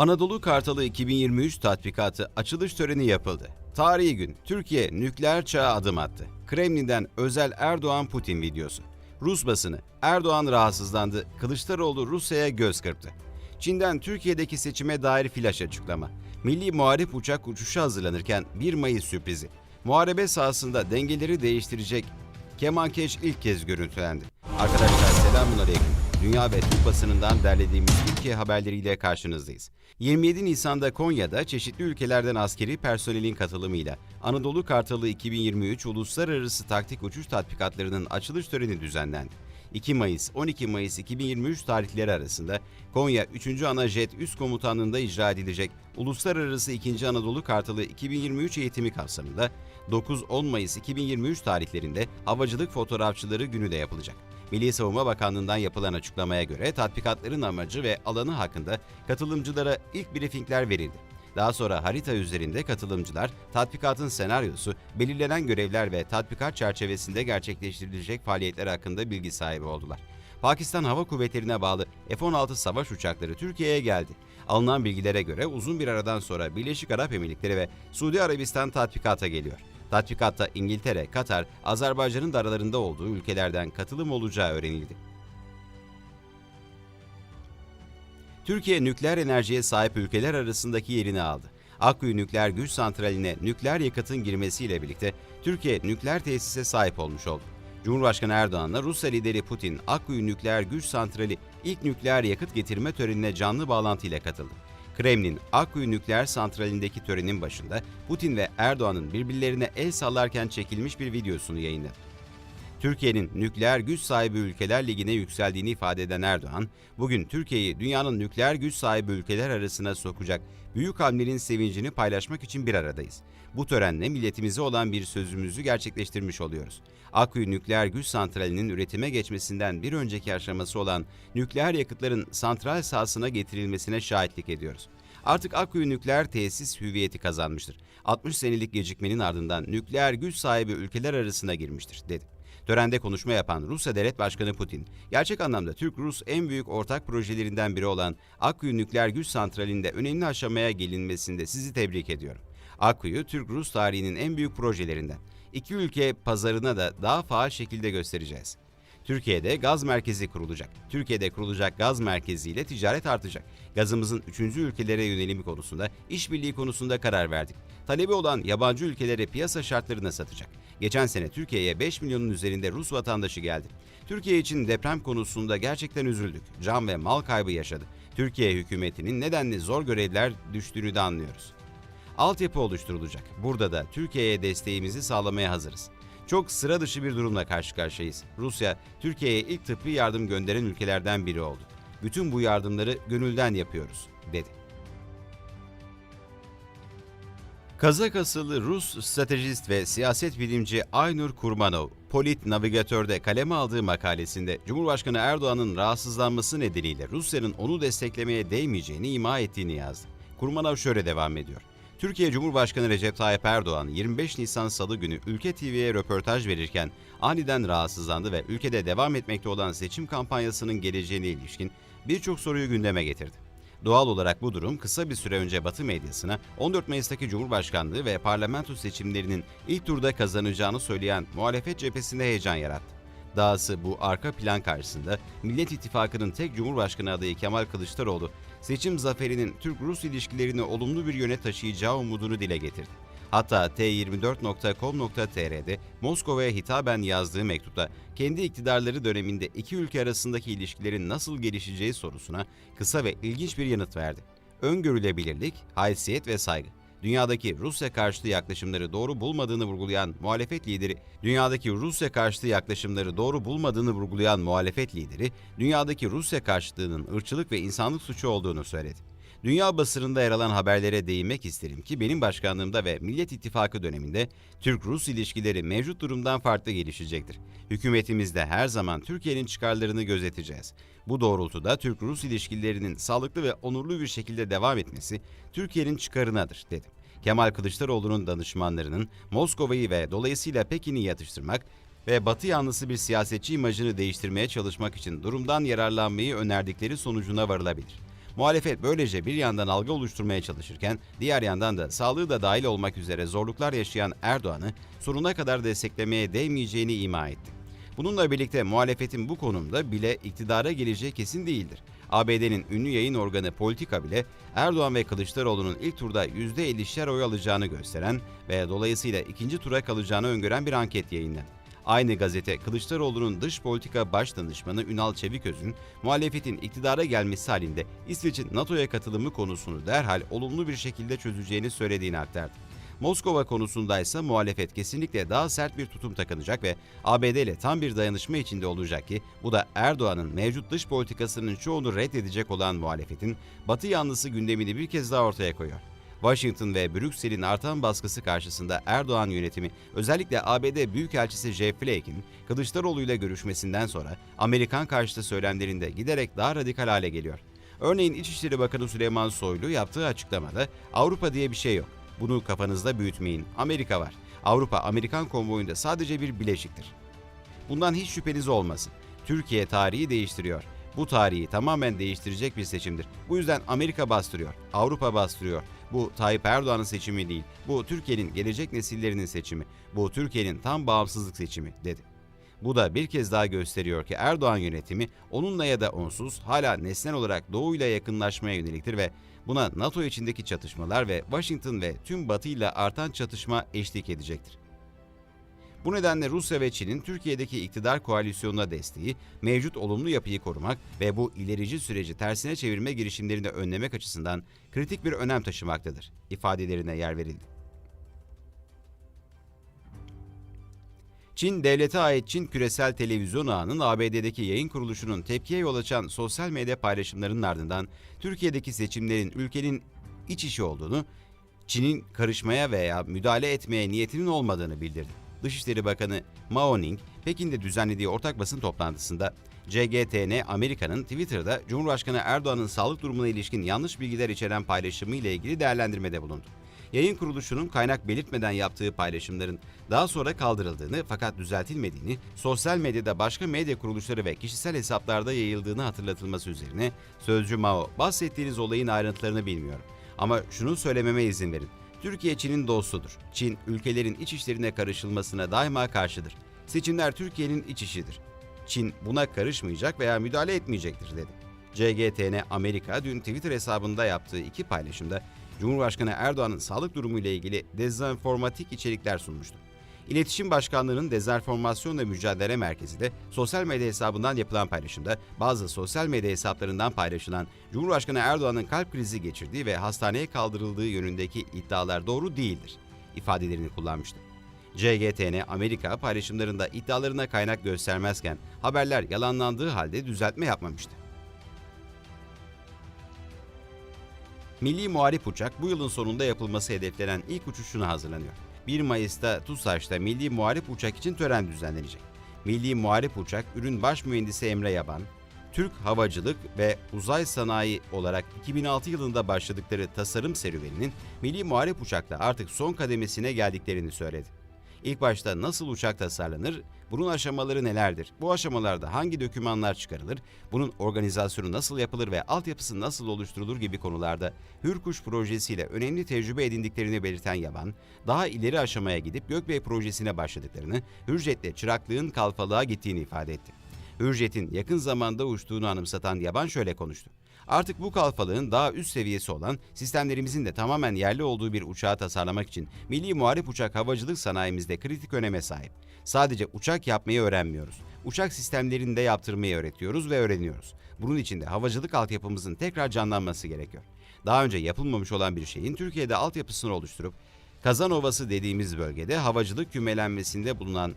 Anadolu Kartalı 2023 tatbikatı açılış töreni yapıldı. Tarihi gün Türkiye nükleer çağa adım attı. Kremlin'den özel Erdoğan-Putin videosu. Rus basını Erdoğan rahatsızlandı, Kılıçdaroğlu Rusya'ya göz kırptı. Çin'den Türkiye'deki seçime dair flash açıklama. Milli Muharip uçak uçuşa hazırlanırken 1 Mayıs sürprizi. Muharebe sahasında dengeleri değiştirecek kemankeş ilk kez görüntülendi. Arkadaşlar selamun aleyküm. Dünya ve Türk basınından derlediğimiz Türkiye haberleriyle karşınızdayız. 27 Nisan'da Konya'da çeşitli ülkelerden askeri personelin katılımıyla Anadolu Kartalı 2023 Uluslararası Taktik Uçuş Tatbikatlarının açılış töreni düzenlendi. 2 Mayıs 12 Mayıs 2023 tarihleri arasında Konya 3. Ana Jet Üst Komutanlığı'nda icra edilecek Uluslararası 2. Anadolu Kartalı 2023 eğitimi kapsamında 9-10 Mayıs 2023 tarihlerinde Havacılık Fotoğrafçıları Günü de yapılacak. Milli Savunma Bakanlığı'ndan yapılan açıklamaya göre tatbikatların amacı ve alanı hakkında katılımcılara ilk briefingler verildi. Daha sonra harita üzerinde katılımcılar tatbikatın senaryosu, belirlenen görevler ve tatbikat çerçevesinde gerçekleştirilecek faaliyetler hakkında bilgi sahibi oldular. Pakistan Hava Kuvvetleri'ne bağlı F-16 savaş uçakları Türkiye'ye geldi. Alınan bilgilere göre uzun bir aradan sonra Birleşik Arap Emirlikleri ve Suudi Arabistan tatbikata geliyor. Tatbikatta İngiltere, Katar, Azerbaycan'ın da aralarında olduğu ülkelerden katılım olacağı öğrenildi. Türkiye nükleer enerjiye sahip ülkeler arasındaki yerini aldı. Akkuyu Nükleer Güç Santrali'ne nükleer yakıtın girmesiyle birlikte Türkiye nükleer tesise sahip olmuş oldu. Cumhurbaşkanı Erdoğan'la Rusya lideri Putin, Akkuyu Nükleer Güç Santrali ilk nükleer yakıt getirme törenine canlı bağlantıyla katıldı. Kremlin, Akkuyu Nükleer Santrali'ndeki törenin başında Putin ve Erdoğan'ın birbirlerine el sallarken çekilmiş bir videosunu yayınladı. Türkiye'nin nükleer güç sahibi ülkeler ligine yükseldiğini ifade eden Erdoğan, bugün Türkiye'yi dünyanın nükleer güç sahibi ülkeler arasına sokacak büyük hamlenin sevincini paylaşmak için bir aradayız. Bu törenle milletimize olan bir sözümüzü gerçekleştirmiş oluyoruz. Akkuyu Nükleer Güç Santrali'nin üretime geçmesinden bir önceki aşaması olan nükleer yakıtların santral sahasına getirilmesine şahitlik ediyoruz. Artık Akkuyu nükleer tesis hüviyeti kazanmıştır. 60 senelik gecikmenin ardından nükleer güç sahibi ülkeler arasına girmiştir, dedi. Törende konuşma yapan Rusya Devlet Başkanı Putin, gerçek anlamda Türk-Rus en büyük ortak projelerinden biri olan Akkuyu Nükleer Güç Santrali'nde önemli aşamaya gelinmesinde sizi tebrik ediyorum. Akkuyu, Türk-Rus tarihinin en büyük projelerinden. İki ülke pazarına da daha faal şekilde göstereceğiz. Türkiye'de gaz merkezi kurulacak. Türkiye'de kurulacak gaz merkeziyle ticaret artacak. Gazımızın üçüncü ülkelere yönelimi konusunda, işbirliği konusunda karar verdik. Talebi olan yabancı ülkelere piyasa şartlarına satacak. Geçen sene Türkiye'ye 5 milyonun üzerinde Rus vatandaşı geldi. Türkiye için deprem konusunda gerçekten üzüldük. Can ve mal kaybı yaşadı. Türkiye hükümetinin nedenli zor görevler düştüğünü de anlıyoruz. Altyapı oluşturulacak. Burada da Türkiye'ye desteğimizi sağlamaya hazırız. Çok sıra dışı bir durumla karşı karşıyayız. Rusya, Türkiye'ye ilk tıbbi yardım gönderen ülkelerden biri oldu. Bütün bu yardımları gönülden yapıyoruz, dedi. Kazak asıllı Rus stratejist ve siyaset bilimci Aynur Kurmanov, Polit Navigatör'de kaleme aldığı makalesinde Cumhurbaşkanı Erdoğan'ın rahatsızlanması nedeniyle Rusya'nın onu desteklemeye değmeyeceğini ima ettiğini yazdı. Kurmanov şöyle devam ediyor. Türkiye Cumhurbaşkanı Recep Tayyip Erdoğan 25 Nisan Salı günü Ülke TV'ye röportaj verirken aniden rahatsızlandı ve ülkede devam etmekte olan seçim kampanyasının geleceğine ilişkin birçok soruyu gündeme getirdi. Doğal olarak bu durum kısa bir süre önce Batı medyasına 14 Mayıs'taki Cumhurbaşkanlığı ve parlamento seçimlerinin ilk turda kazanacağını söyleyen muhalefet cephesinde heyecan yarattı. Dahası bu arka plan karşısında Millet İttifakı'nın tek Cumhurbaşkanı adayı Kemal Kılıçdaroğlu, seçim zaferinin Türk-Rus ilişkilerini olumlu bir yöne taşıyacağı umudunu dile getirdi. Hatta T24.com.tr'de Moskova'ya hitaben yazdığı mektupta kendi iktidarları döneminde iki ülke arasındaki ilişkilerin nasıl gelişeceği sorusuna kısa ve ilginç bir yanıt verdi. Öngörülebilirlik, haysiyet ve saygı. Dünyadaki Rusya karşıtı yaklaşımları doğru bulmadığını vurgulayan muhalefet lideri, dünyadaki Rusya karşıtı yaklaşımları doğru bulmadığını vurgulayan muhalefet lideri, dünyadaki Rusya karşıtlığının ırkçılık ve insanlık suçu olduğunu söyledi. Dünya basınında yer alan haberlere değinmek isterim ki benim başkanlığımda ve Millet İttifakı döneminde Türk-Rus ilişkileri mevcut durumdan farklı gelişecektir. Hükümetimizde her zaman Türkiye'nin çıkarlarını gözeteceğiz. Bu doğrultuda Türk-Rus ilişkilerinin sağlıklı ve onurlu bir şekilde devam etmesi Türkiye'nin çıkarınadır, dedim. Kemal Kılıçdaroğlu'nun danışmanlarının Moskova'yı ve dolayısıyla Pekin'i yatıştırmak ve Batı yanlısı bir siyasetçi imajını değiştirmeye çalışmak için durumdan yararlanmayı önerdikleri sonucuna varılabilir. Muhalefet böylece bir yandan algı oluşturmaya çalışırken diğer yandan da sağlığı da dahil olmak üzere zorluklar yaşayan Erdoğan'ı sonuna kadar desteklemeye değmeyeceğini ima etti. Bununla birlikte muhalefetin bu konumda bile iktidara geleceği kesin değildir. ABD'nin ünlü yayın organı Politika bile Erdoğan ve Kılıçdaroğlu'nun ilk turda %50'şer oy alacağını gösteren ve dolayısıyla ikinci tura kalacağını öngören bir anket yayınladı. Aynı gazete Kılıçdaroğlu'nun dış politika baş danışmanı Ünal Çeviköz'ün muhalefetin iktidara gelmesi halinde İsveç'in NATO'ya katılımı konusunu derhal olumlu bir şekilde çözeceğini söylediğini aktardı. Moskova konusunda ise muhalefet kesinlikle daha sert bir tutum takınacak ve ABD ile tam bir dayanışma içinde olacak ki bu da Erdoğan'ın mevcut dış politikasının çoğunu reddedecek olan muhalefetin Batı yanlısı gündemini bir kez daha ortaya koyuyor. Washington ve Brüksel'in artan baskısı karşısında Erdoğan yönetimi özellikle ABD Büyükelçisi Jeff Flake'in Kılıçdaroğlu ile görüşmesinden sonra Amerikan karşıtı söylemlerinde giderek daha radikal hale geliyor. Örneğin İçişleri Bakanı Süleyman Soylu yaptığı açıklamada Avrupa diye bir şey yok. Bunu kafanızda büyütmeyin. Amerika var. Avrupa Amerikan konvoyunda sadece bir bileşiktir. Bundan hiç şüpheniz olmasın. Türkiye tarihi değiştiriyor. Bu tarihi tamamen değiştirecek bir seçimdir. Bu yüzden Amerika bastırıyor, Avrupa bastırıyor. Bu Tayyip Erdoğan'ın seçimi değil. Bu Türkiye'nin gelecek nesillerinin seçimi. Bu Türkiye'nin tam bağımsızlık seçimi dedi. Bu da bir kez daha gösteriyor ki Erdoğan yönetimi onunla ya da onsuz hala nesnel olarak Doğu ile yakınlaşmaya yöneliktir ve buna NATO içindeki çatışmalar ve Washington ve tüm Batı ile artan çatışma eşlik edecektir. Bu nedenle Rusya ve Çin'in Türkiye'deki iktidar koalisyonuna desteği, mevcut olumlu yapıyı korumak ve bu ilerici süreci tersine çevirme girişimlerini önlemek açısından kritik bir önem taşımaktadır ifadelerine yer verildi. Çin devlete ait Çin küresel televizyon ağının ABD'deki yayın kuruluşunun tepkiye yol açan sosyal medya paylaşımlarının ardından Türkiye'deki seçimlerin ülkenin iç işi olduğunu, Çin'in karışmaya veya müdahale etmeye niyetinin olmadığını bildirdi. Dışişleri Bakanı Mao Ning, Pekin'de düzenlediği ortak basın toplantısında CGTN Amerika'nın Twitter'da Cumhurbaşkanı Erdoğan'ın sağlık durumuna ilişkin yanlış bilgiler içeren paylaşımı ile ilgili değerlendirmede bulundu. Yayın kuruluşunun kaynak belirtmeden yaptığı paylaşımların daha sonra kaldırıldığını fakat düzeltilmediğini, sosyal medyada başka medya kuruluşları ve kişisel hesaplarda yayıldığını hatırlatılması üzerine Sözcü Mao, bahsettiğiniz olayın ayrıntılarını bilmiyorum. Ama şunu söylememe izin verin. Türkiye Çin'in dostudur. Çin, ülkelerin iç işlerine karışılmasına daima karşıdır. Seçimler Türkiye'nin iç işidir. Çin buna karışmayacak veya müdahale etmeyecektir dedi. CGTN Amerika dün Twitter hesabında yaptığı iki paylaşımda Cumhurbaşkanı Erdoğan'ın sağlık durumu ile ilgili dezenformatik içerikler sunmuştu. İletişim Başkanlığı'nın Dezenformasyonla Mücadele Merkezi de sosyal medya hesabından yapılan paylaşımda bazı sosyal medya hesaplarından paylaşılan Cumhurbaşkanı Erdoğan'ın kalp krizi geçirdiği ve hastaneye kaldırıldığı yönündeki iddialar doğru değildir ifadelerini kullanmıştı. CGTN Amerika paylaşımlarında iddialarına kaynak göstermezken haberler yalanlandığı halde düzeltme yapmamıştı. Milli Muharip Uçak bu yılın sonunda yapılması hedeflenen ilk uçuşuna hazırlanıyor. 1 Mayıs'ta TUSAŞ'ta Milli Muharip Uçak için tören düzenlenecek. Milli Muharip Uçak, ürün baş mühendisi Emre Yaban, Türk Havacılık ve Uzay Sanayi olarak 2006 yılında başladıkları tasarım serüveninin Milli Muharip Uçak'ta artık son kademesine geldiklerini söyledi. İlk başta nasıl uçak tasarlanır, bunun aşamaları nelerdir, bu aşamalarda hangi dokümanlar çıkarılır, bunun organizasyonu nasıl yapılır ve altyapısı nasıl oluşturulur gibi konularda Hürkuş projesiyle önemli tecrübe edindiklerini belirten Yaban, daha ileri aşamaya gidip Gökbey projesine başladıklarını, Hürjet'le çıraklığın kalfalığa gittiğini ifade etti. Hürjet'in yakın zamanda uçtuğunu anımsatan Yaban şöyle konuştu. Artık bu kalfalığın daha üst seviyesi olan sistemlerimizin de tamamen yerli olduğu bir uçağı tasarlamak için milli muharip uçak havacılık sanayimizde kritik öneme sahip. Sadece uçak yapmayı öğrenmiyoruz. Uçak sistemlerini de yaptırmayı öğretiyoruz ve öğreniyoruz. Bunun için de havacılık altyapımızın tekrar canlanması gerekiyor. Daha önce yapılmamış olan bir şeyin Türkiye'de altyapısını oluşturup Kazan Ovası dediğimiz bölgede havacılık kümelenmesinde bulunan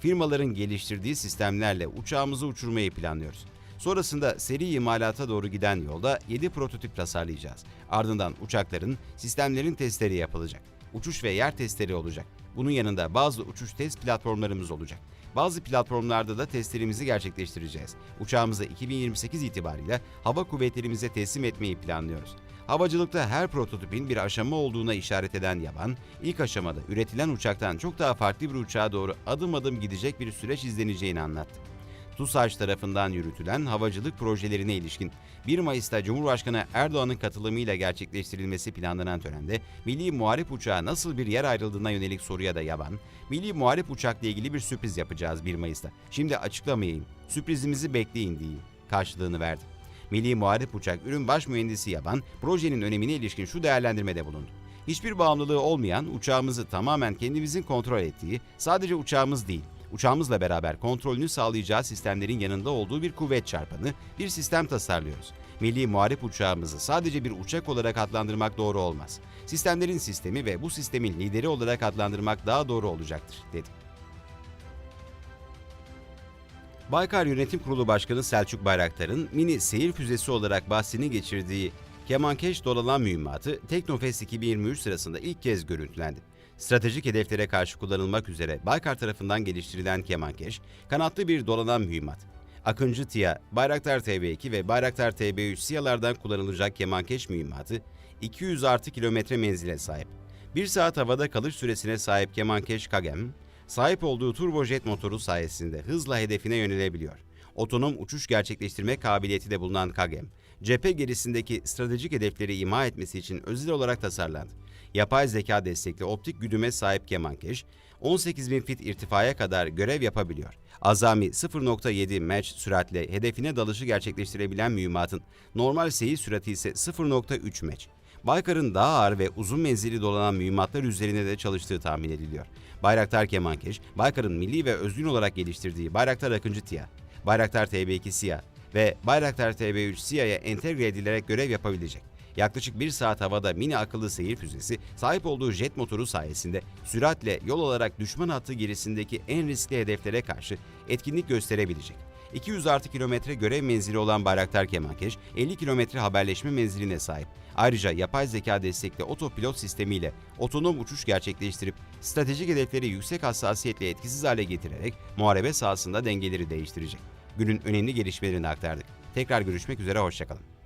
firmaların geliştirdiği sistemlerle uçağımızı uçurmayı planlıyoruz. Sonrasında seri imalata doğru giden yolda 7 prototip tasarlayacağız. Ardından uçakların, sistemlerin testleri yapılacak. Uçuş ve yer testleri olacak. Bunun yanında bazı uçuş test platformlarımız olacak. Bazı platformlarda da testlerimizi gerçekleştireceğiz. Uçağımızı 2028 itibariyle hava kuvvetlerimize teslim etmeyi planlıyoruz. Havacılıkta her prototipin bir aşama olduğuna işaret eden Yaban, ilk aşamada üretilen uçaktan çok daha farklı bir uçağa doğru adım adım gidecek bir süreç izleneceğini anlattı. TUSAŞ tarafından yürütülen havacılık projelerine ilişkin 1 Mayıs'ta Cumhurbaşkanı Erdoğan'ın katılımıyla gerçekleştirilmesi planlanan törende Milli Muharip Uçağı nasıl bir yer ayrıldığına yönelik soruya da yaban, Milli Muharip Uçak'la ilgili bir sürpriz yapacağız 1 Mayıs'ta. Şimdi açıklamayayım, sürprizimizi bekleyin diyeyim karşılığını verdi. Milli Muharip Uçak Ürün Baş Mühendisi Yaban, projenin önemine ilişkin şu değerlendirmede bulundu. Hiçbir bağımlılığı olmayan, uçağımızı tamamen kendimizin kontrol ettiği, sadece uçağımız değil, uçağımızla beraber kontrolünü sağlayacağı sistemlerin yanında olduğu bir kuvvet çarpanı, bir sistem tasarlıyoruz. Milli Muharip uçağımızı sadece bir uçak olarak adlandırmak doğru olmaz. Sistemlerin sistemi ve bu sistemin lideri olarak adlandırmak daha doğru olacaktır, dedi. Baykar Yönetim Kurulu Başkanı Selçuk Bayraktar'ın mini seyir füzesi olarak bahsini geçirdiği Kemankeş dolanan mühimmatı Teknofest 2023 sırasında ilk kez görüntülendi. Stratejik hedeflere karşı kullanılmak üzere Baykar tarafından geliştirilen Kemankeş, kanatlı bir dolanan mühimmat. Akıncı TİA, Bayraktar TB2 ve Bayraktar TB3 SİHA'lardan kullanılacak Kemankeş mühimmatı 200 artı kilometre menzile sahip. 1 saat havada kalış süresine sahip Kemankeş Kagem, sahip olduğu turbojet motoru sayesinde hızla hedefine yönelebiliyor. Otonom uçuş gerçekleştirme kabiliyeti de bulunan Kagem, cephe gerisindeki stratejik hedefleri ima etmesi için özel olarak tasarlandı. Yapay zeka destekli optik güdüme sahip Kemankeş, 18.000 fit irtifaya kadar görev yapabiliyor. Azami 0.7 Mach süratle hedefine dalışı gerçekleştirebilen mühimmatın normal seyir sürati ise 0.3 Mach. Baykar'ın daha ağır ve uzun menzilli dolanan mühimmatlar üzerinde de çalıştığı tahmin ediliyor. Bayraktar Kemankeş, Baykar'ın milli ve özgün olarak geliştirdiği Bayraktar Akıncı TİA, Bayraktar TB2 SİHA ve Bayraktar TB3 SİHA'ya entegre edilerek görev yapabilecek. Yaklaşık bir saat havada mini akıllı seyir füzesi sahip olduğu jet motoru sayesinde süratle yol olarak düşman hattı gerisindeki en riskli hedeflere karşı etkinlik gösterebilecek. 200 artı kilometre görev menzili olan Bayraktar Kemankeş, 50 kilometre haberleşme menziline sahip. Ayrıca yapay zeka destekli otopilot sistemiyle otonom uçuş gerçekleştirip stratejik hedefleri yüksek hassasiyetle etkisiz hale getirerek muharebe sahasında dengeleri değiştirecek. Günün önemli gelişmelerini aktardık. Tekrar görüşmek üzere, hoşçakalın.